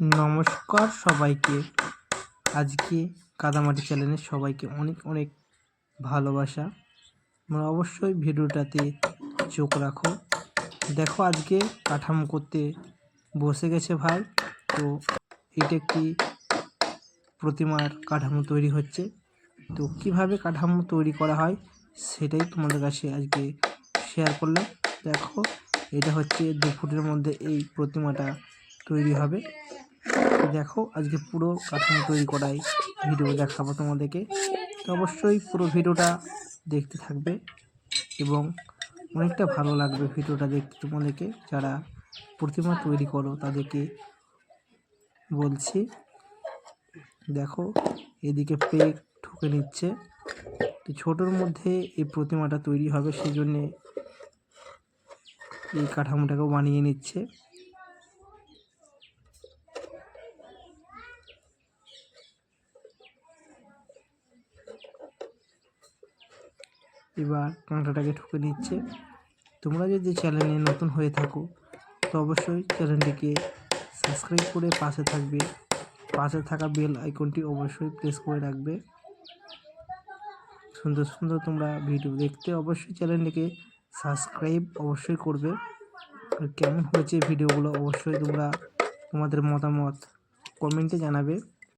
নমস্কার সবাইকে। আজকে কাদামাটি চ্যানেলের সবাইকে অনেক অনেক ভালোবাসা। তোমরা অবশ্যই ভিডিওটাতে চোখ রাখো। দেখো আজকে কাঠামো করতে বসে গেছে ভাই। তো এটা একটি প্রতিমার কাঠামো তৈরি হচ্ছে। তো কীভাবে কাঠামো তৈরি করা হয় সেটাই তোমাদের কাছে আজকে শেয়ার করলাম। দেখো, এটা হচ্ছে দু ফুটের মধ্যে এই প্রতিমাটা তৈরি হবে। দেখো, আজকে পুরো কাঠামো তৈরি করাই ভিডিও দেখাবো তোমাদেরকে। তো অবশ্যই পুরো ভিডিওটা দেখতে থাকবে এবং অনেকটা ভালো লাগবে ভিডিওটা দেখতে তোমাদেরকে। যারা প্রতিমা তৈরি করো, তাদেরকে বলছি, দেখো, এদিকে পেক ঠুকে নিচ্ছে। তো ছোটোর মধ্যে এই প্রতিমাটা তৈরি হবে সেই জন্যে এই কাঠামোটাকেও বানিয়ে নিচ্ছে। এবার কাঁটাটাকে ঠুকে নিচ্ছে। তোমরা যদি চ্যানেলে নতুন হয়ে থাকো, তো অবশ্যই চ্যানেলটিকে সাবস্ক্রাইব করে পাশে থাকবে। পাশে থাকা বেল আইকনটি অবশ্যই প্রেস করে রাখবে। সুন্দর সুন্দর তোমরা ভিডিও দেখতে অবশ্যই চ্যানেলটিকে সাবস্ক্রাইব অবশ্যই করবে। আর কেমন হয়েছে ভিডিওগুলো অবশ্যই তোমরা তোমাদের মতামত কমেন্টে জানাবে।